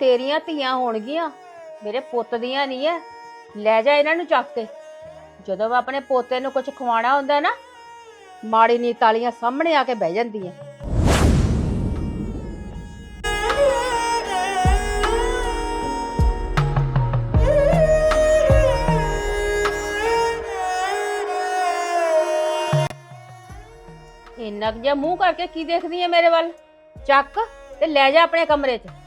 ਤੇਰੀਆਂ ਧੀਆਂ ਹੋਣਗੀਆਂ। ਮੇਰੇ ਪੁੱਤ ਦੀਆਂ ਨਹੀਂ ਐ। ਲੈ ਜਾ ਇਹਨਾਂ ਨੂੰ ਚੱਕ ਕੇ। ਜਦੋਂ ਆਪਣੇ ਪੋਤੇ ਨੂੰ ਕੁਝ ਖਵਾਉਣਾ ਹੁੰਦਾ ਨਾ, ਮਾੜੀ ਨੀ ਤਾਲੀਆਂ ਸਾਹਮਣੇ ਆ ਕੇ ਬਹਿ ਜਾਂਦੀ ਜਾਂਦੀਆਂ। ਇੰਨਾ ਕੁ ਜਿਹਾ ਮੂੰਹ ਕਰਕੇ ਕੀ ਦੇਖਦੀ ਐ ਮੇਰੇ ਵੱਲ? ਚੱਕ ਤੇ ਲੈ ਜਾ ਆਪਣੇ ਕਮਰੇ 'ਚ।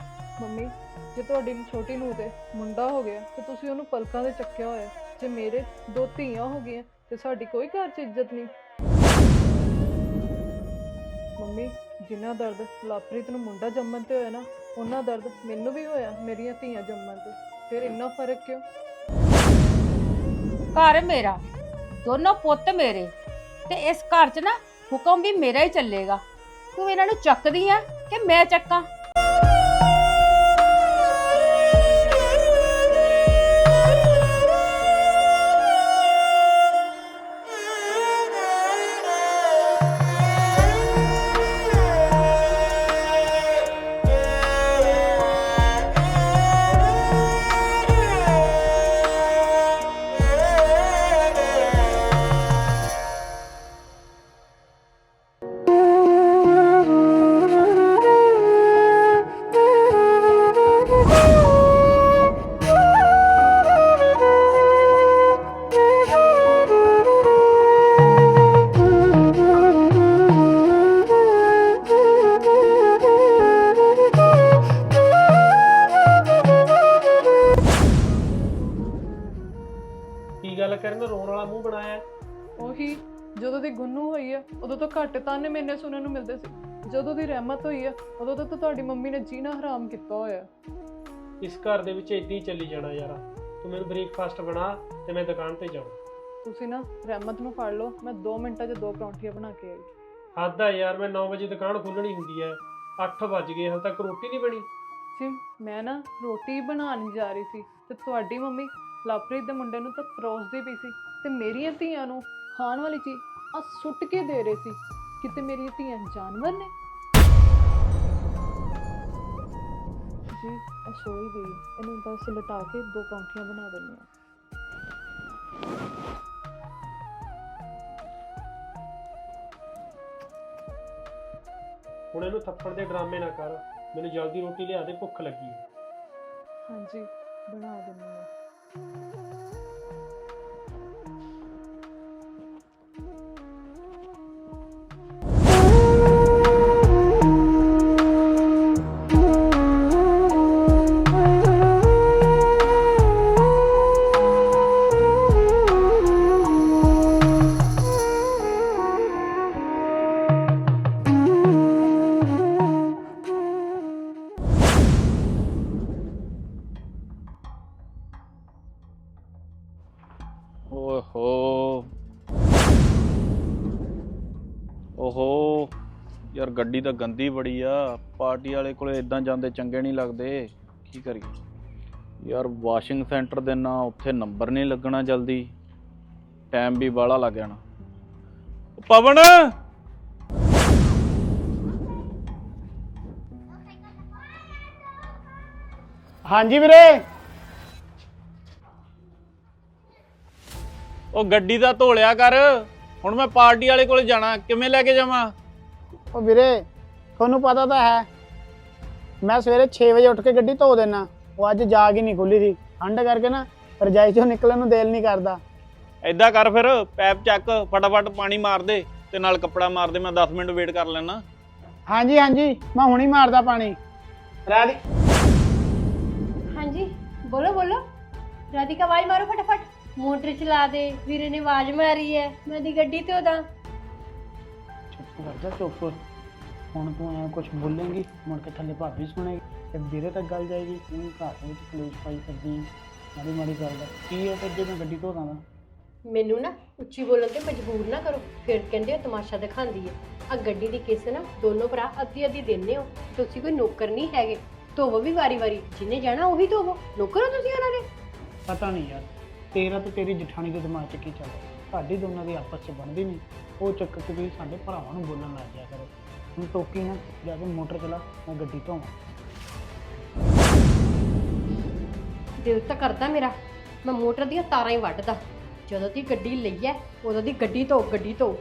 ਜੇ ਤੁਹਾਡੀ ਛੋਟੀ ਨੂੰ ਤੇ ਮੁੰਡਾ ਹੋ ਗਿਆ, ਤੇ ਤੁਸੀਂ ਉਹਨੂੰ ਪਲਕਾਂ ਦੇ ਚੱਕਿਆ ਹੋਇਆ ਜੇ ਮੇਰੇ ਦੋ ਧੀਆਂ ਹੋ ਗਈਆਂ, ਤੇ ਸਾਡੀ ਕੋਈ ਘਰ 'ਚ ਇੱਜ਼ਤ ਨਹੀਂ। ਮੰਮੀ, ਜਿੰਨਾ ਦਰਦ ਲਾਪ੍ਰੀਤ ਨੂੰ ਮੁੰਡਾ ਜੰਮਣ ਤੇ ਹੋਇਆ ਨਾ ਉਹਨਾਂ ਦਰਦ ਮੈਨੂੰ ਵੀ ਹੋਇਆ, ਮੇਰੀਆਂ ਧੀਆਂ ਜੰਮਣ ਤੇ। ਫਿਰ ਇੰਨਾ ਫ਼ਰਕ ਕਿਉਂ? ਘਰ ਮੇਰਾ, ਦੋਨੋਂ ਪੁੱਤ ਮੇਰੇ, ਤੇ ਇਸ ਘਰ 'ਚ ਨਾ ਹੁਕਮ ਵੀ ਮੇਰਾ ਹੀ ਚੱਲੇਗਾ। ਤੂੰ ਇਹਨਾਂ ਨੂੰ ਚੱਕਦੀ ਆ ਕਿ ਮੈਂ ਚੱਕਾਂ? ਕੀ ਗੱਲ ਕਰਨ ਰੋਣ ਵਾਲਾ ਮੂੰਹ ਬਣਾਇਆ? ਉਹੀ ਜਦੋਂ ਦੀ ਗੁੰਨੂ ਹੋਈ ਆ ਉਦੋਂ ਤੋਂ ਘੱਟ ਤਾਨੇ ਮੈਨੇ ਸੁਣਨ ਨੂੰ ਮਿਲਦੇ ਸੀ। ਜਦੋਂ ਦੀ ਰਹਿਮਤ ਹੋਈ ਆ ਉਦੋਂ ਤੋਂ ਤਾਂ ਤੁਹਾਡੀ ਮੰਮੀ ਨੇ ਜੀਣਾ ਹਰਾਮ ਕੀਤਾ ਹੋਇਆ। ਇਸ ਘਰ ਦੇ ਵਿੱਚ ਏਦਾਂ ਹੀ ਚੱਲੀ ਜਾਣਾ ਯਾਰਾ। ਤੂੰ ਮੈਨੂੰ ਬ੍ਰੇਕਫਾਸਟ ਬਣਾ ਤੇ ਮੈਂ ਦੁਕਾਨ ਤੇ ਜਾਵਾਂ ਤੁਸੀਂ ਨਾ ਰਹਿਮਤ ਨੂੰ ਫੜ ਲਓ ਮੈਂ 2 ਮਿੰਟਾਂ 'ਚ ਦੋ ਪਰੌਂਠੀਆਂ ਬਣਾ ਕੇ ਆਈ। ਹੱਦ ਆ ਯਾਰ ਮੈਂ 9 ਵਜੇ ਦੁਕਾਨ ਖੋਲਣੀ ਹੁੰਦੀ ਹੈ 8 ਵੱਜ ਗਏ ਹਾਲੇ ਤੱਕ ਰੋਟੀ ਨਹੀਂ ਬਣੀ। ਜੀ ਮੈਂ ਨਾ ਰੋਟੀ ਬਣਾਉਣ ਜਾ ਰਹੀ ਸੀ ਤੇ ਤੁਹਾਡੀ ਮੰਮੀ ਲਵਪ੍ਰੀਤ ਦੇ ਮੁੰਡੇ ਨੂੰ ਤਾਂ ਪਰੋਸਦੀ ਪਈ ਸੀ ਤੇ ਮੇਰੀਆਂ ਧੀਆਂ ਨੂੰ ਖਾਣ ਵਾਲੀ ਚੀਜ਼ ਆ ਸੁੱਟ ਕੇ ਦੇ ਰਹੇ ਸੀ। ਕਿਤੇ ਮੇਰੀਆਂ ਧੀਆਂ ਜਾਨਵਰ ਨੇ? ਜੀ ਇਹ ਸੋਈ ਗਈ। ਇਹਨੂੰ ਬਸ ਲਟਾ ਕੇ ਦੋ ਪਰੌਂਠੀਆਂ ਬਣਾ ਦਿੰਦੀ ਹਾਂ। ਹੁਣ ਇਹਨੂੰ ਥੱਪੜ ਦੇ ਡਰਾਮੇ ਨਾ ਕਰ। ਮੈਨੂੰ ਜਲਦੀ ਰੋਟੀ ਲਿਆ ਦੇ ਭੁੱਖ ਲੱਗੀ ਹੈ। ਹਾਂਜੀ ਬਣਾ ਦਿੰਦੀ ਹਾਂ। Mm-hmm. ਗੱਡੀ ਤਾਂ ਗੰਦੀ ਬੜੀ ਆ। ਪਾਰਟੀ ਵਾਲੇ ਕੋਲੇ ਇਦਾਂ ਜਾਂਦੇ ਚੰਗੇ ਨਹੀਂ ਲੱਗਦੇ। ਕੀ ਕਰੀਏ? ਯਾਰ ਵਾਸ਼ਿੰਗ ਸੈਂਟਰ ਦੇ ਨਾ ਉੱਥੇ ਨੰਬਰ ਨਹੀਂ ਲੱਗਣਾ ਜਲਦੀ। ਟਾਈਮ ਵੀ ਬਾਹਲਾ ਲੱਗ ਜਾਣਾ। ਪਵਨ! ਹਾਂਜੀ ਵੀਰੇ। ਉਹ ਗੱਡੀ ਦਾ ਧੋਲਿਆ ਕਰ। ਹੁਣ ਮੈਂ ਪਾਰਟੀ ਵਾਲੇ ਕੋਲੇ ਜਾਣਾ। ਕਿਵੇਂ ਲੈ ਕੇ ਜਾਵਾਂ? ਉਹ ਵੀਰੇ ਤੁਹਾਨੂੰ ਪਤਾ ਤਾਂ ਹੈ ਮੈਂ ਸਵੇਰੇ 6 ਵਜੇ ਉੱਠ ਕੇ ਗੱਡੀ ਧੋ ਦੇਣਾ ਉਹ ਅੱਜ ਜਾਗ ਹੀ ਨਹੀਂ ਖੁੱਲੀ ਸੀ। ਠੰਡ ਕਰਕੇ ਨਾ ਰਜਾਈ ਚੋਂ ਨਿਕਲਣ ਨੂੰ ਦਿਲ ਨਹੀਂ ਕਰਦਾ। ਏਦਾਂ ਕਰ ਫਿਰ ਪੈਪ ਚੱਕ ਫਟਾਫਟ ਪਾਣੀ ਮਾਰ ਦੇ ਤੇ ਨਾਲ ਕੱਪੜਾ ਮਾਰ ਦੇ ਮੈਂ 10 ਮਿੰਟ ਵੇਟ ਕਰ ਲੈਣਾ ਹਾਂਜੀ ਹਾਂਜੀ ਮੈਂ ਹੁਣੀ ਮਾਰਦਾ ਪਾਣੀ। ਰਾਧੀ। ਹਾਂਜੀ ਬੋਲੋ ਬੋਲੋ। ਰਾਧਿਕਾ ਆਵਾਜ਼ ਮਾਰੋ ਫਟਾਫਟ। ਮੋਟਰ ਚਲਾ ਦੇ ਵੀਰੇ ਨੇ ਆਵਾਜ਼ ਮਾਰੀ ਹੈ ਮੈਂ ਦੀ ਗੱਡੀ ਤੇ ਉਹਦਾ ਚੁੱਪ ਕਰ ਜਾ ਚੁੱਪ ਹੁਣ ਤੂੰ ਐ ਕੁਝ ਬੋਲੇਂਗੀ ਮੁੜ ਕੇ ਥੱਲੇ ਭਾਬੀ ਸੁਣੇਗੀ ਤੇ ਵੀਰੇ ਤੱਕ ਗੱਲ ਜਾਏਗੀ ਤੂੰ ਘਰ ਦੇ ਵਿੱਚ ਕਲੇਸ਼ ਪਾਈ ਕਰਦੀ ਹੈ ਮਾੜੀ ਮਾੜੀ ਗੱਲ ਦਾ ਕੀ ਹੈ ਫਿਰ ਜੇ ਮੈਂ ਗੱਡੀ ਧੋਦਾ ਦਾ ਮੈਨੂੰ ਨਾ ਉੱਚੀ ਬੋਲਣ ਤੇ ਮਜਬੂਰ ਨਾ ਕਰੋ ਫਿਰ ਕਹਿੰਦੇ ਹੋ ਤਮਾਸ਼ਾ ਦਿਖਾਉਂਦੀ ਹੈ ਆ ਗੱਡੀ ਦੀ ਕਿਸ ਨਾ ਦੋਨੋਂ ਭਰਾ ਅੱਧੀ ਅੱਧੀ ਦਿੰਦੇ ਹੋ ਤੁਸੀਂ ਕੋਈ ਨੌਕਰ ਨਹੀਂ ਹੈਗੇ ਧੋਵੋ ਵੀ ਵਾਰੀ-ਵਾਰੀ ਜਿੰਨੇ ਜਾਣਾ ਉਹੀ ਧੋਵੋ ਨੌਕਰ ਹੋ ਤੁਸੀਂ ਉਹਨਾਂ ਦੇ ਪਤਾ ਨਹੀਂ ਯਾਰ ਤੇਰਾ ਤੇ ਤੇਰੀ ਜਠਾਣੀ ਦੇ ਦਿਮਾਗ 'ਚ ਕੀ ਚੱਲਦਾ ਸਾਡੀ ਦੋਨਾਂ ਦੀ ਆਪਸ 'ਚ ਬਣਦੀ ਨਹੀਂ ਉਹ ਚੱਕਰ 'ਚ ਵੀ ਸਾਡੇ ਭਰਾਵਾਂ ਨੂੰ ਬੋਲਣ ਲੱਗ ਜਾ ਕਰੋ। ਹੁਣ ਟੋਕੀ ਨਾ ਜਾ ਕੇ ਮੋਟਰ ਚਲਾ ਮੈਂ ਗੱਡੀ ਧੋਵਾਂ। ਦਿਲ ਤਾਂ ਕਰਦਾ ਮੇਰਾ ਮੈਂ ਮੋਟਰ ਦੀਆਂ ਤਾਰਾਂ ਹੀ ਵੱਢਦਾ। ਜਦੋਂ ਦੀ ਗੱਡੀ ਲਈ ਐ ਉਦੋਂ ਦੀ ਗੱਡੀ ਧੋ ਗੱਡੀ ਧੋ।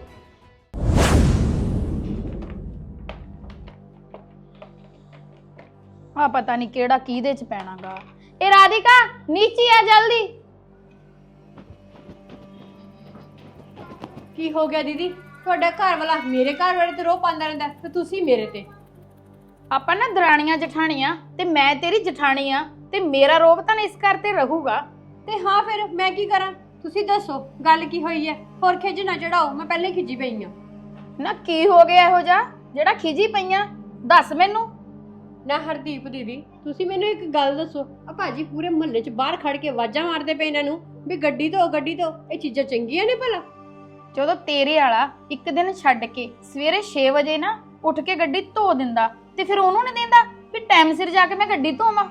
ਆ ਪਤਾ ਨਹੀਂ ਕਿਹੜਾ ਕਿਹਦੇ ਚ ਪੈਣਾਗਾ। ਇਹ ਰਾਧਿਕਾ ਨੀਚੇ ਆ ਜਲਦੀ। ਕੀ ਹੋ ਗਿਆ ਦੀਦੀ? ਤੁਹਾਡਾ ਘਰ ਵਾਲਾ ਮੇਰੇ ਘਰ ਵਾਲੇ ਤੇ ਰੋਹ ਪਾਉਂਦਾ ਰਹਿੰਦਾ ਤੇ ਤੁਸੀਂ ਮੇਰੇ ਤੇ। ਆਪਾਂ ਨਾ ਦਰਾਣੀਆਂ ਜਠਾਣੀਆਂ ਤੇ ਮੈਂ ਤੇਰੀ ਜਠਾਣੀ ਆ ਤੇ ਮੇਰਾ ਰੋਬ ਤਾਂ ਇਸ ਘਰ ਤੇ ਰਹੂਗਾ। ਤੇ ਹਾਂ ਫਿਰ ਮੈਂ ਕੀ ਕਰਾਂ? ਤੁਸੀਂ ਦੱਸੋ ਗੱਲ ਕੀ ਹੋਈ ਹੈ? ਹੋਰ ਖਿਜ ਨਾ ਚੜਾਓ ਮੈਂ ਪਹਿਲੇ ਖਿਜੀ ਪਈ ਆ ਨਾ ਕੀ ਹੋ ਗਿਆ ਇਹੋ ਜਿਹਾ? ਜਿਹੜਾ ਖਿਜੀ ਪਈਆਂ ਦੱਸ ਮੈਨੂੰ। ਨਾ ਹਰਦੀਪ ਦੀਦੀ ਤੁਸੀਂ ਮੈਨੂੰ ਇੱਕ ਗੱਲ ਦੱਸੋ ਆ ਭਾਜੀ ਪੂਰੇ ਮੁਹੱਲੇ 'ਚ ਬਾਹਰ ਖੜ ਕੇ ਆਵਾਜ਼ਾਂ ਮਾਰਦੇ ਪਏ ਇਹਨਾਂ ਨੂੰ ਵੀ ਗੱਡੀ ਧੋ ਗੱਡੀ ਧੋ ਇਹ ਚੀਜ਼ਾਂ ਚੰਗੀਆਂ ਨੇ ਭਲਾ? ਜਦੋਂ ਤੇਰੇ ਵਾਲਾ ਇੱਕ ਦਿਨ ਛੱਡ ਕੇ ਸਵੇਰੇ 6 ਵਜੇ ਨਾ ਉੱਠ ਕੇ ਗੱਡੀ ਧੋ ਦਿੰਦਾ ਤੇ ਫਿਰ ਉਹਨੂੰ ਨਹੀਂ ਦਿੰਦਾ ਵੀ ਟਾਈਮ ਸਿਰ ਜਾ ਕੇ ਮੈਂ ਗੱਡੀ ਧੋਵਾਂ।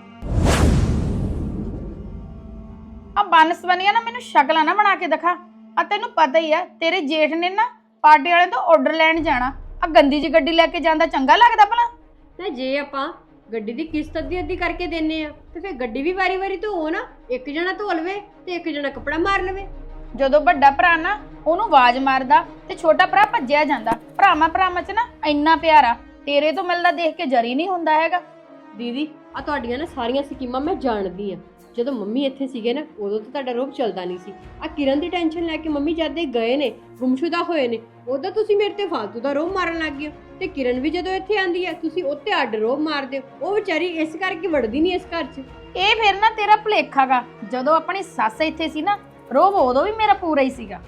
ਆ ਬਨਸਵਨੀਆਂ ਨਾ ਮੈਨੂੰ ਸ਼ਕਲਾਂ ਨਾ ਬਣਾ ਕੇ ਦਿਖਾ। ਆ ਤੈਨੂੰ ਪਤਾ ਹੀ ਆ ਤੇਰੇ ਜੇਠ ਨੇ ਨਾ ਪਾਰਟੀ ਵਾਲੇ ਤੋਂ ਆਰਡਰ ਲੈਣ ਜਾਣਾ। ਆ ਗੰਦੀ ਜੀ ਗੱਡੀ ਲੈ ਕੇ ਜਾਂਦਾ ਚੰਗਾ ਲੱਗਦਾ ਭਲਾ। ਨਾ ਜੇ ਆਪਾਂ ਗੱਡੀ ਦੀ ਕਿਸ਼ਤ ਅੱਧੀ ਅੱਧੀ ਕਰਕੇ ਦਿੰਨੇ ਆ ਤੇ ਫਿਰ ਗੱਡੀ ਵੀ ਵਾਰੀ-ਵਾਰੀ ਧੋਵੋ ਨਾ। ਇੱਕ ਜਣਾ ਧੋ ਲਵੇ ਤੇ ਇੱਕ ਜਣਾ ਕੱਪੜਾ ਮਾਰ ਲਵੇ। ਜਦੋਂ ਵੱਡਾ ਭਰਾ ਨਾ ਉਹਨੂੰ ਆਵਾਜ਼ ਮਾਰਦਾ ਤੇ ਛੋਟਾ ਭਰਾ ਭੱਜਿਆ ਜਾਂਦਾ। ਭਰਾਵਾਂ ਭਰਾਵਾਂ 'ਚ ਨਾ ਇੰਨਾ ਪਿਆਰਾ ਤੇਰੇ ਤੋਂ ਮਿਲਦਾ ਦੇਖ ਕੇ ਜਰੀ ਨਹੀਂ ਹੁੰਦਾ ਹੈਗਾ। ਦੀਦੀ ਆ ਤੁਹਾਡੀਆਂ ਨਾ ਸਾਰੀਆਂ ਸਕੀਮਾਂ ਮੈਂ ਜਾਣਦੀ ਆ। ਜਦੋਂ ਮੰਮੀ ਇੱਥੇ ਸੀਗੇ ਨਾ ਉਦੋਂ ਤਾਂ ਤੁਹਾਡਾ ਰੋਬ ਚੱਲਦਾ ਨਹੀਂ ਸੀ। ਆ ਕਿਰਨ ਦੀ ਟੈਨਸ਼ਨ ਲੈ ਕੇ ਮੰਮੀ ਜਦ ਦੇ ਗਏ ਨੇ ਗੁੰਮਸ਼ੁਦਾ ਹੋਏ ਨੇ ਉਦੋਂ ਤੁਸੀਂ ਮੇਰੇ ਤੇ ਫालतू ਦਾ ਰੋਬ ਮਾਰਨ ਲੱਗ ਗਏ ਹੋ। ਤੇ ਕਿਰਨ ਵੀ ਜਦੋਂ ਇੱਥੇ ਆਂਦੀ ਹੈ ਤੁਸੀਂ ਉੱਤੇ ਅੱਡ ਰੋਬ ਮਾਰਦੇ ਹੋ। ਉਹ ਵਿਚਾਰੀ ਇਸ ਕਰਕੇ ਵੜਦੀ ਨਹੀਂ ਇਸ ਘਰ 'ਚ। ਇਹ ਫਿਰ ਨਾ ਤੇਰਾ ਭੁਲੇਖਾਗਾ ਜਦੋਂ ਆਪਣੀ ਸੱਸ ਇੱਥੇ ਸੀ ਨਾ ਰੋਬ ਉਦੋਂ ਵੀ ਮੇਰਾ ਪੂਰਾ ਹੀ ਸੀਗਾ।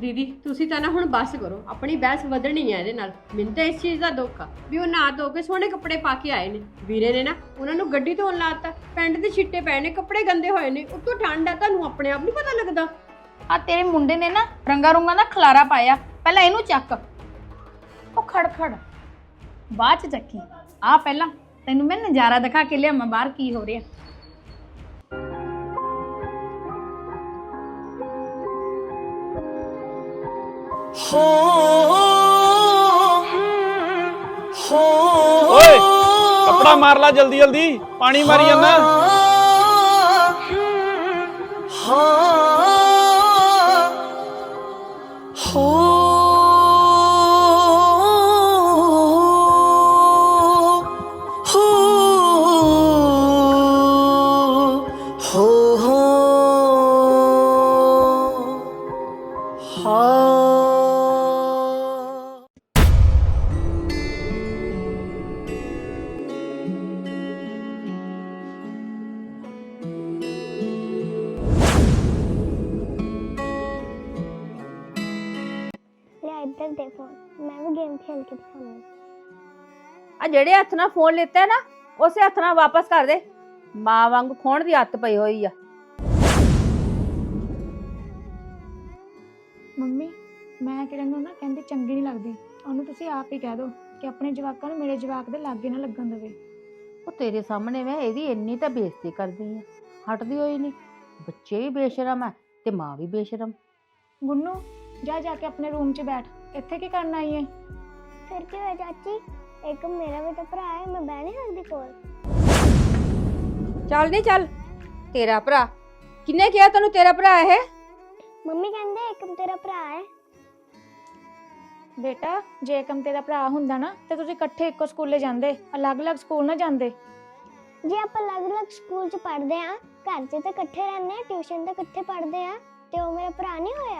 ਦੀਦੀ, ਤੁਸੀਂ ਤਾਂ ਨਾ ਹੁਣ ਬੱਸ ਕਰੋ। ਆਪਣੀ ਬਹਿਸ ਵਧਣੀ ਹੈ ਇਹਦੇ ਨਾਲ। ਮੈਨੂੰ ਤਾਂ ਇਸ ਚੀਜ਼ ਦਾ ਦੁੱਖ ਆ ਵੀ ਉਹ ਨਾ ਧੋ ਕੇ ਸੋਹਣੇ ਕੱਪੜੇ ਪਾ ਕੇ ਆਏ ਨੇ। ਵੀਰੇ ਨੇ ਨਾ ਉਹਨਾਂ ਨੂੰ ਗੱਡੀ ਧੋਣ ਲਾਤਾ ਪੈਂਟ ਦੇ ਛਿੱਟੇ ਪਏ ਨੇ, ਕੱਪੜੇ ਗੰਦੇ ਹੋਏ ਨੇ। ਉੱਤੋਂ ਠੰਡ ਆ, ਤੁਹਾਨੂੰ ਆਪਣੇ ਆਪ ਨਹੀਂ ਪਤਾ ਲੱਗਦਾ। ਆ ਤੇਰੇ ਮੁੰਡੇ ਨੇ ਨਾ ਰੰਗਾ ਰੁੰਗਾ ਦਾ ਖਲਾਰਾ ਪਾਇਆ। ਪਹਿਲਾਂ ਇਹਨੂੰ ਚੱਕ। ਉਹ ਖੜ ਖੜ ਬਾਅਦ ਚ ਚੱਕੀ। ਆ ਪਹਿਲਾਂ ਤੈਨੂੰ ਮੈਂ ਨਜ਼ਾਰਾ ਦਿਖਾ ਕੇ ਲਿਆਵਾਂ ਬਾਹਰ ਕੀ ਹੋ ਰਿਹਾ। ਓਏ ਕੱਪੜਾ ਮਾਰ ਲੈ ਜਲਦੀ ਜਲਦੀ। ਪਾਣੀ ਮਾਰੀ ਜਾਂਦਾ। ਲੈ ਇੱਧਰ ਦੇ ਫੋਨ ਮੈਂ ਵੀ ਗੇਮ ਖੇਲ ਕੇ ਦਿਖਾਉਂਦੀ ਆ ਜਿਹੜੇ ਹੱਥ ਨਾਲ ਫੋਨ ਲਿੱਤਾ ਹੈ ਨਾ ਉਸੇ ਹੱਥ ਨਾਲ ਵਾਪਸ ਕਰ ਦੇ। ਮਾਂ ਵਾਂਗ ਖੋਣ ਦੀ ਹੱਤ ਪਈ ਹੋਈ ਆ। ਮੰਮੀ ਮੈਂ ਕਿਰਨ ਨੂੰ ਨਾ ਕਹਿੰਦੀ ਚੰਗੀ ਨਹੀਂ ਲੱਗਦੀ। ਉਹਨੂੰ ਤੁਸੀਂ ਆਪ ਹੀ ਕਹਿ ਦਿਓ ਕਿ ਆਪਣੇ ਜਵਾਕਾਂ ਨੂੰ ਮੇਰੇ ਜਵਾਕ ਦੇ ਲਾਗੇ ਨਾ ਲੱਗਣ ਦੇਵੇ। ਉਹ ਤੇਰੇ ਸਾਹਮਣੇ ਮੈਂ ਇਹਦੀ ਇੰਨੀ ਤਾਂ ਬੇਇੱਜ਼ਤੀ ਕਰਦੀ ਆ। ਹਟਦੀ ਹੋਈ ਨਹੀਂ। ਬੱਚੇ ਵੀ ਬੇਸ਼ਰਮ ਆ ਤੇ ਮਾਂ ਵੀ ਬੇਸ਼ਰਮ। ਗੁੰਨੂ ਜਾ ਜਾ ਕੇ ਆਪਣੇ ਰੂਮ 'ਚ ਬੈਠ। ਇੱਥੇ ਕੀ ਕਰਨ ਆਈ ਹੈ ਫਿਰ ਕੀ ਹੋਇਆ ਚਾਚੀ? ਇੱਕ ਮੇਰਾ ਵੀ ਤਾਂ ਭਰਾ ਹੈ ਮੈਂ ਬਹਿ ਨਹੀਂ ਸਕਦੀ ਕੋਲ। ਚੱਲ ਨਹੀਂ ਚੱਲ ਤੇਰਾ ਭਰਾ। ਕਿੰਨੇ ਕਿਹਾ ਤੈਨੂੰ ਤੇਰਾ ਭਰਾ ਇਹ? ਮੰਮੀ ਕਹਿੰਦੇ ਇੱਕ ਤੇਰਾ ਭਰਾ ਹੈ। ਬੇਟਾ ਜੇ ਕਮ ਤੇਰਾ ਭਰਾ ਹੁੰਦਾ ਨਾ ਤੇ ਤੁਸੀਂ ਇਕੱਠੇ ਇੱਕੋ ਸਕੂਲੇ ਜਾਂਦੇ ਅਲੱਗ-ਅਲੱਗ ਸਕੂਲ ਨਾ ਜਾਂਦੇ। ਜੇ ਆਪਾਂ ਅਲੱਗ-ਅਲੱਗ ਸਕੂਲ 'ਚ ਪੜ੍ਹਦੇ ਆ ਘਰ 'ਚ ਤਾਂ ਇਕੱਠੇ ਰਹਿੰਦੇ ਆ ਟਿਊਸ਼ਨ ਤੇ ਇਕੱਠੇ ਪੜ੍ਹਦੇ ਆ ਤੇ ਉਹ ਮੇਰਾ ਭਰਾ ਨਹੀਂ ਹੋਇਆ?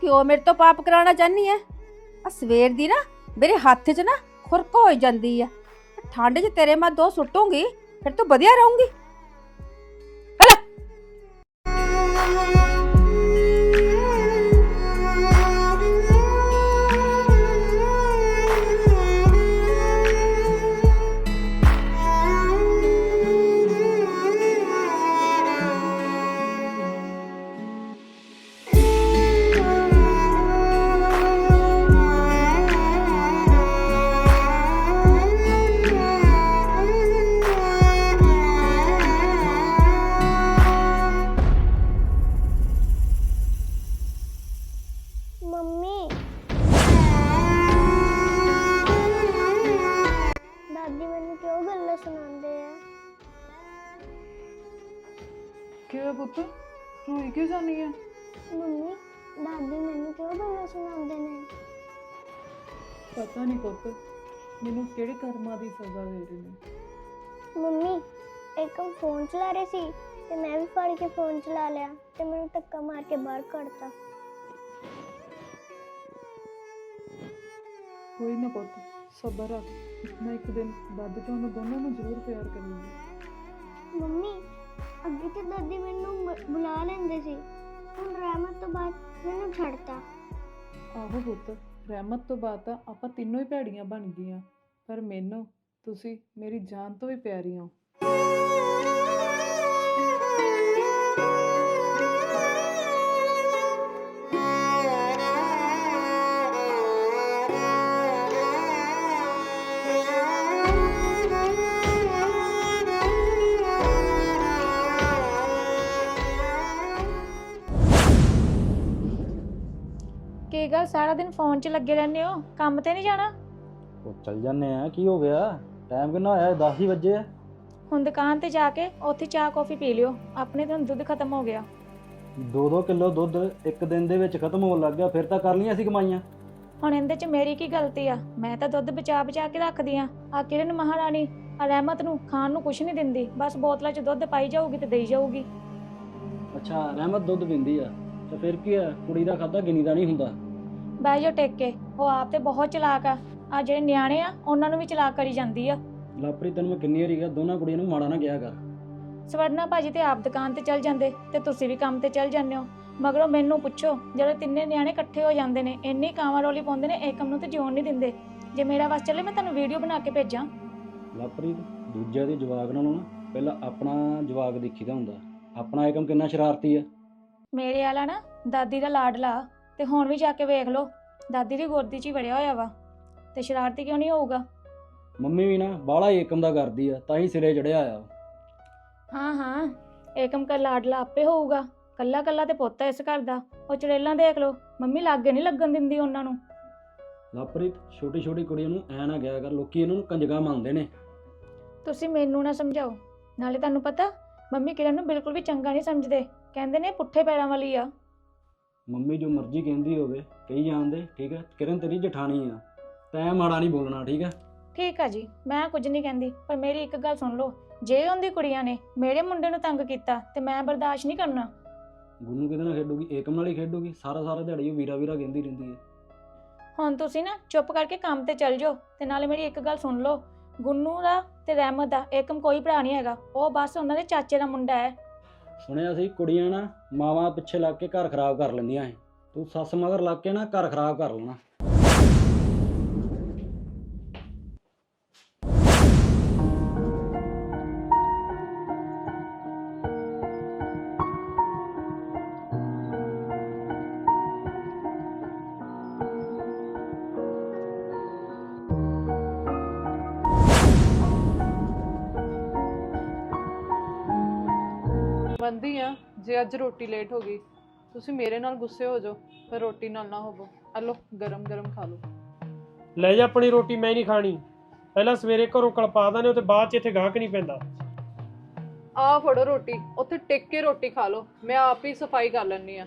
ਕਿਉਂ ਮੇਰੇ ਤੋਂ ਪਾਪ ਕਰਾਉਣਾ ਚਾਹਨੀ ਐ? ਆ ਸਵੇਰ ਦੀ ਨਾ ਮੇਰੇ ਹੱਥ 'ਚ ਨਾ ਖੁਰਕ ਹੋ ਜਾਂਦੀ ਆ ਠੰਡ 'ਚ ਤੇਰੇ ਮੈਂ ਦੋ ਸੁੱਟੂਗੀ, ਫਿਰ ਤੂੰ ਵਧੀਆ ਰਹੂੰਗੀ। ਕਿਵੇਂ ਕਿਹੜੇ ਕਰਮਾਂ ਦੀ ਸਜ਼ਾ ਦੇ ਰਹੇ ਨੇ। ਮੰਮੀ ਇੱਕਮ ਫੋਨ ਚਲਾ ਰਹੇ ਸੀ ਤੇ ਮੈਂ ਵੀ ਫੜ ਕੇ ਫੋਨ ਚਲਾ ਲਿਆ ਤੇ ਮੈਨੂੰ ਧੱਕਾ ਮਾਰ ਕੇ ਬਾਹਰ ਕੱਢਤਾ। ਕੋਈ ਨਾ ਪੁੱਤ ਸਬਰ ਰੱਖ। ਇੱਕ ਨਾ ਇੱਕ ਦਿਨ ਦਾਦੀ ਤੁਹਾਨੂੰ ਦੋਨਾਂ ਨੂੰ ਜ਼ਰੂਰ ਪਿਆਰ ਕਰੇਗੀ। ਮੰਮੀ ਅੱਗੇ ਤੇ ਦਾਦੀ ਮੈਨੂੰ ਬੁਲਾ ਲੈਂਦੇ ਸੀ। ਹੁਣ ਰਹਿਮਤ ਤੋਂ ਬਾਅਦ ਮੈਨੂੰ ਛੱਡਤਾ। ਆਹੋ ਪੁੱਤ ਰਹਿਮਤ ਤੋਂ ਬਾਅਦ ਤਾਂ ਆਪਾਂ ਤਿੰਨੋਂ ਹੀ ਭੈੜੀਆਂ ਬਣ ਗਈਆਂ। ਪਰ ਮੈਨੂੰ ਤੁਸੀਂ ਮੇਰੀ ਜਾਨ ਤੋਂ ਵੀ ਪਿਆਰੀ ਹੋ। ਕੀ ਗੱਲ, ਸਾਰਾ ਦਿਨ ਫੋਨ 'ਚ ਲੱਗੇ ਰਹਿੰਦੇ ਹੋ? ਕੰਮ ਤੇ ਨਹੀਂ ਜਾਣਾ? ਚੱਲ ਜਾਂਦੇ ਆ। ਕੀ ਹੋ ਗਿਆ? ਟਾਈਮ ਕਿੰਨਾ ਹੋਇਆ? 10 ਹੀ ਵਜੇ ਆ। ਹੁਣ ਦੁਕਾਨ ਤੇ ਜਾ ਕੇ ਉੱਥੇ ਚਾਹ ਕੌਫੀ ਪੀ ਲਿਓ। ਆਪਣੇ ਤਾਂ ਦੁੱਧ ਖਤਮ ਹੋ ਗਿਆ। 2-2 ਕਿਲੋ ਦੁੱਧ ਇੱਕ ਦਿਨ ਦੇ ਵਿੱਚ ਖਤਮ ਹੋਣ ਲੱਗ ਗਿਆ। ਫਿਰ ਤਾਂ ਕਰ ਲਈਆਂ ਸੀ ਕਮਾਈਆਂ। ਹੁਣ ਇਹਦੇ 'ਚ ਮੇਰੀ ਕੀ ਗਲਤੀ ਆ? ਮੈਂ ਤਾਂ ਦੁੱਧ ਬਚਾ ਬਚਾ ਕੇ ਰੱਖਦੀ ਆ। ਆ ਕਿਰਨ ਮਹਾਰਾਣੀ ਆ ਰਹਿਮਤ ਨੂੰ ਖਾਣ ਨੂੰ ਕੁਛ ਨਹੀਂ ਦਿੰਦੀ। ਬਸ ਬੋਤਲਾਂ 'ਚ ਦੁੱਧ ਪਾਈ ਜਾਊਗੀ ਤੇ ਦੇਈ ਜਾਊਗੀ। ਅੱਛਾ ਰਹਿਮਤ ਦੁੱਧ ਪੀਂਦੀ ਆ। ਤੇ ਫਿਰ ਕੀ ਆ? ਕੁੜੀ ਦਾ ਖਾਦਾ ਗਿਣੀ ਦਾ ਨਹੀਂ ਹੁੰਦਾ। ਬਹਿ ਜਾਓ ਟੇਕ। ਕੇ ਉਹ ਆਪ ਤੇ ਬਹੁਤ ਚਲਾਕ ਆ। ਆ ਜਿਹੜੇ ਨਿਆਣੇ ਆ ਉਹਨਾਂ ਨੂੰ ਵੀ ਚਲਾਕ ਕਰੀ ਜਾਂਦੀ ਆ। ਲਾਪਰੀ ਤੈਨੂੰ ਮੈਂ ਕਿੰਨੀ ਵਾਰੀ ਕਿਹਾ ਦੋਨਾਂ ਕੁੜੀਆਂ ਨੂੰ ਮਾੜਾ ਨਾ ਕਿਹਾ ਕਰ। ਸਵਰਨਾ ਭਾਜੀ ਤੇ ਆਪ ਦੁਕਾਨ ਤੇ ਚੱਲ ਜਾਂਦੇ ਤੇ ਤੁਸੀਂ ਵੀ ਕੰਮ ਤੇ ਚੱਲ ਜਾਂਦੇ ਹੋ। ਮਗਰੋਂ ਮੈਨੂੰ ਪੁੱਛੋ ਜਿਹੜੇ ਤਿੰਨੇ ਨਿਆਣੇ ਇਕੱਠੇ ਹੋ ਜਾਂਦੇ ਨੇ ਇੰਨੀ ਕਾਵਾਂ ਰੋਲੀ ਪਾਉਂਦੇ ਨੇ ਏਕਮ ਨੂੰ ਤੇ ਜਿਉਣ ਨਹੀਂ ਦਿੰਦੇ। ਜੇ ਮੇਰਾ ਵਸ ਚੱਲੇ ਮੈਂ ਤੁਹਾਨੂੰ ਵੀਡੀਓ ਬਣਾ ਕੇ ਭੇਜਾਂ। ਲਾਪਰੀ ਦੂਜਿਆਂ ਦੇ ਜਵਾਕ ਨਾਲੋਂ ਨਾ ਪਹਿਲਾਂ ਆਪਣਾ ਜਵਾਕ ਦੇਖੀਦਾ ਹੁੰਦਾ। ਆਪਣਾ ਏਕਮ ਕਿੰਨਾ ਸ਼ਰਾਰਤੀ ਆ। ਮੇਰੇ ਵਾਲਾ ਨਾ ਦਾਦੀ ਦਾ ਲਾਡਲਾ ਤੇ ਹੁਣ ਵੀ ਜਾ ਕੇ ਵੇਖ ਲਓ। ਦਾਦੀ ਦੀ ਗੋਦੀ 'ਚ ਹੀ ਵੜਿਆ ਹੋਇਆ ਵਾ। ਤੇ ਸ਼ਰਾਰਤੀ ਕਿਉਂ ਨਹੀਂ ਹੋਊਗਾ? ਮੰਮੀ ਵੀ ਨਾ ਬਾਹਲਾ ਏਕਮ ਦਾ ਕਰਦੀ ਆ ਤਾਂ ਹੀ ਸਿਰੇ ਚੜਿਆ ਆ। ਹਾਂ ਹਾਂ ਏਕਮ ਕਾ ਲਾਡਲਾ ਆਪੇ ਹੋਊਗਾ। ਕੱਲਾ ਕੱਲਾ ਤੇ ਪੁੱਤ ਆ ਇਸ ਘਰ ਦਾ। ਉਹ ਚੜੇਲਾਂ ਦੇਖ ਲਓ ਮੰਮੀ ਲਾਗੇ ਨਹੀਂ ਲੱਗਣ ਦਿੰਦੀ ਉਹਨਾਂ ਨੂੰ। ਲਾਪਰੀ ਛੋਟੀ ਛੋਟੀ ਕੁੜੀਆਂ ਨੂੰ ਐ ਨਾ ਗਿਆ ਕਰ ਲੋਕੀ ਇਹਨਾਂ ਨੂੰ ਕੰਜਗਾ ਮੰਨਦੇ ਨੇ। ਤੁਸੀਂ ਮੈਨੂੰ ਨਾ ਸਮਝਾਓ। ਨਾਲੇ ਤੁਹਾਨੂੰ ਪਤਾ ਮੰਮੀ ਕਿਰਨ ਨੂੰ ਬਿਲਕੁਲ ਵੀ ਚੰਗਾ ਨਹੀਂ ਸਮਝਦੇ। ਕਹਿੰਦੇ ਨੇ ਪੁੱਠੇ ਪੈਰਾਂ ਵਾਲੀ ਆ। ਮੰਮੀ ਜੋ ਮਰਜ਼ੀ ਕਹਿੰਦੀ ਹੋਵੇ ਕਹੀ ਜਾਂਦੇ ਠੀਕ ਹੈ ਕਿਰਨ ਤੇਰੀ ਜਠਾਣੀ ਆ। ਤੈਂ ਮਾੜਾ ਨਹੀਂ ਬੋਲਣਾ ਠੀਕ ਹੈ ਠੀਕ ਆ ਜੀ ਮੈਂ ਕੁਝ ਨਹੀਂ ਕਹਿੰਦੀ ਪਰ ਮੇਰੀ ਇੱਕ ਗੱਲ ਸੁਣ ਲਓ ਜੇ ਉਹਦੀ ਕੁੜੀਆਂ ਨੇ ਮੇਰੇ ਮੁੰਡੇ ਨੂੰ ਤੰਗ ਕੀਤਾ ਤੇ ਮੈਂ ਬਰਦਾਸ਼ਤ ਨਹੀਂ ਕਰਨਾ। ਗੁੰਨੂ ਕਿਹਦੇ ਨਾਲ ਖੇਡੂਗੀ ਏਕਮ ਨਾਲ ਹੀ ਖੇਡੂਗੀ ਸਾਰਾ ਸਾਰਾ ਦਿਹਾੜੀ ਉਹ ਵੀਰਾ ਵੀਰਾ ਕਹਿੰਦੀ ਰਹਿੰਦੀ ਹੈ। ਹੁਣ ਤੁਸੀਂ ਨਾ ਚੁੱਪ ਕਰਕੇ ਕੰਮ ਤੇ ਚੱਲ ਜਾਓ ਤੇ ਨਾਲੇ ਮੇਰੀ ਇੱਕ ਗੱਲ ਸੁਣ ਲਓ ਗੁੰਨੂ ਦਾ ਤੇ ਰਹਿਮਤ ਦਾ ਏਕਮ ਕੋਈ ਭਰਾ ਨਹੀਂ ਹੈਗਾ ਉਹ ਬਸ ਉਹਨਾਂ ਦੇ ਚਾਚੇ ਦਾ ਮੁੰਡਾ ਹੈ। ਸੁਣਿਆ ਸੀ ਕੁੜੀਆਂ ਨਾ ਮਾਵਾਂ ਪਿੱਛੇ ਲੱਗ ਕੇ ਘਰ ਖਰਾਬ ਕਰ ਲੈਂਦੀਆਂ ਐ। ਤੂੰ ਸੱਸ ਮਗਰ ਲੱਗ ਕੇ ਨਾ ਘਰ ਖਰਾਬ ਕਰ ਲੈਣਾ। ਜੇ ਅੱਜ ਰੋਟੀ ਲੇਟ ਹੋ ਗਈ ਤੁਸੀਂ ਮੇਰੇ ਨਾਲ ਗੁੱਸੇ ਹੋ ਜਾਓ ਪਰ ਰੋਟੀ ਨਾਲ ਨਾ ਹੋਵੋ। ਆ ਲਓ ਗਰਮ ਗਰਮ ਖਾ ਲਓ। ਲੈ ਜਾ ਆਪਣੀ ਰੋਟੀ ਮੈਂ ਨਹੀਂ ਖਾਣੀ। ਪਹਿਲਾਂ ਸਵੇਰੇ ਘਰੋਂ ਕਲਪਾ ਦਾਂ ਨੇ ਤੇ ਬਾਅਦ ਚ ਇੱਥੇ ਗਾਹਕ ਨਹੀਂ ਪੈਂਦਾ। ਆ ਫੜੋ ਰੋਟੀ ਉੱਥੇ ਟਿਕ ਕੇ ਰੋਟੀ ਖਾ ਲਓ। ਮੈਂ ਆਪ ਹੀ ਸਫ਼ਾਈ ਕਰ ਲੈਣੀ ਆ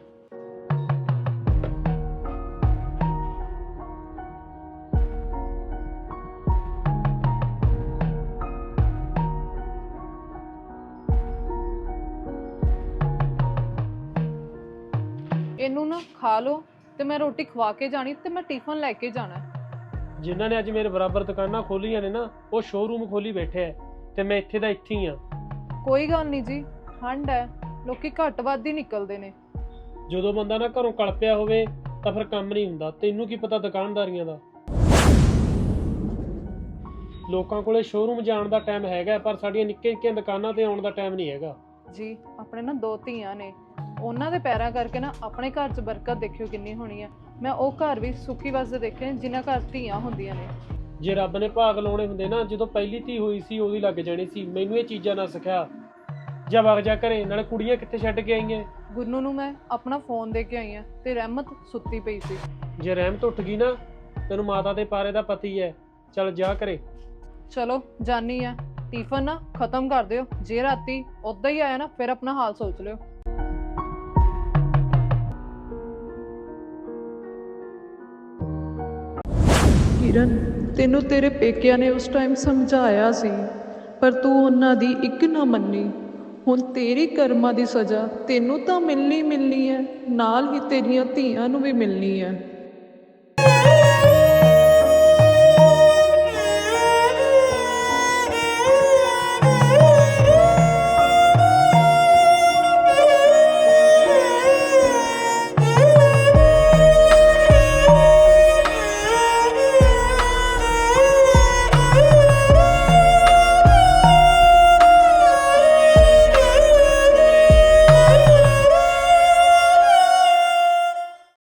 ਖਾ ਲਓ ਤੇ ਮੈਂ ਰੋਟੀ ਖਵਾ ਕੇ ਜਾਣੀ ਤੇ ਮੈਂ ਟਿਫਨ ਲੈ ਕੇ ਜਾਣਾ। ਜਿਨ੍ਹਾਂ ਨੇ ਅੱਜ ਮੇਰੇ ਬਰਾਬਰ ਦੁਕਾਨਾਂ ਖੋਲੀਆਂ ਨੇ ਨਾ ਉਹ ਸ਼ੋਰੂਮ ਖੋਲੀ ਬੈਠੇ ਐ ਤੇ ਮੈਂ ਇੱਥੇ ਦਾ ਇੱਥੇ ਹੀ ਆ। ਕੋਈ ਗੱਲ ਨਹੀਂ ਜੀ ਠੰਡ ਹੈ ਲੋਕੀ ਘੱਟ ਵੱਧ ਹੀ ਨਿਕਲਦੇ ਨੇ। ਜਦੋਂ ਬੰਦਾ ਨਾ ਘਰੋਂ ਕਲਪਿਆ ਹੋਵੇ ਤਾਂ ਫਿਰ ਕੰਮ ਨਹੀਂ ਹੁੰਦਾ। ਤੈਨੂੰ ਕੀ ਪਤਾ ਦੁਕਾਨਦਾਰੀਆਂ ਦਾ? ਲੋਕਾਂ ਕੋਲੇ ਸ਼ੋਰੂਮ ਜਾਣ ਦਾ ਟਾਈਮ ਹੈਗਾ ਪਰ ਸਾਡੀਆਂ ਨਿੱਕੀਆਂ ਨਿੱਕੀਆਂ ਦੁਕਾਨਾਂ ਤੇ ਆਉਣ ਦਾ ਟਾਈਮ ਨਹੀਂ ਹੈਗਾ। ਜੀ ਆਪਣੇ ਨਾ ਦੋ ਧੀਆਂ ਨੇ। ਉਹਨਾਂ ਦੇ ਪੈਰਾਂ ਕਰਕੇ ਨਾ ਆਪਣੇ ਘਰ 'ਚ ਬਰਕਤ ਦੇਖਿਓ ਕਿੰਨੀ ਹੋਣੀ ਹੈ ਮੈਂ ਉਹ ਘਰ ਵੀ ਸੁਖੀ ਵਸਦੇ ਦੇਖੇ ਨੇ, ਜਿਨ੍ਹਾਂ ਘਰ ਧੀਆਂ ਹੁੰਦੀਆਂ ਨੇ। ਜੇ ਰੱਬ ਨੇ ਭਾਗ ਲਾਉਣੇ ਹੁੰਦੇ ਨਾ ਜਦੋਂ ਪਹਿਲੀ ਧੀ ਹੋਈ ਸੀ ਉਹਦੀ ਲੱਗ ਜਾਣੀ ਸੀ। ਮੈਨੂੰ ਇਹ ਚੀਜ਼ਾਂ ਨਾ ਸਿਖਿਆ ਜਾ ਵਗ ਜਾ ਘਰੇ ਨਾਲੇ ਕੁੜੀਆਂ ਕਿੱਥੇ ਛੱਡ ਕੇ ਆਈਆਂ? ਗੁੰਨੂ ਨੂੰ ਮੈਂ ਆਪਣਾ ਫੋਨ ਦੇ ਕੇ ਆਈ ਆ ਤੇ ਰਹਿਮਤ ਸੁੱਤੀ ਪਈ ਸੀ। ਜੇ ਰਹਿਮਤ ਉੱਠ ਗਈ ਨਾ ਤੈਨੂੰ ਮਾਤਾ ਦੇ ਪਾਰੇ ਦਾ ਪਤੀ ਹੈ ਚੱਲ ਜਾ ਘਰੇ। ਚਲੋ ਜਾਨੀ ਆ। ਟੀਫਨ ਨਾ ਖਤਮ ਕਰ ਦਿਓ। ਜੇ ਰਾਤੀ ਉਦਾਂ ਹੀ ਆਇਆ ਨਾ ਫਿਰ ਆਪਣਾ ਹਾਲ ਸੋਚ ਲਿਓ। ਕਿਰਨ ਤੈਨੂੰ ਤੇਰੇ ਪੇਕਿਆਂ ਨੇ ਉਸ ਟਾਈਮ ਸਮਝਾਇਆ ਸੀ, ਪਰ ਤੂੰ ਉਹਨਾਂ ਦੀ ਇੱਕ ਨਾ ਮੰਨੀ। ਹੁਣ ਤੇਰੀ ਕਰਮਾਂ ਦੀ ਸਜ਼ਾ ਤੈਨੂੰ ਤਾਂ ਮਿਲਣੀ ਮਿਲਣੀ ਹੈ, ਨਾਲ ਹੀ ਤੇਰੀਆਂ ਧੀਆਂ ਨੂੰ ਵੀ ਮਿਲਣੀ ਹੈ।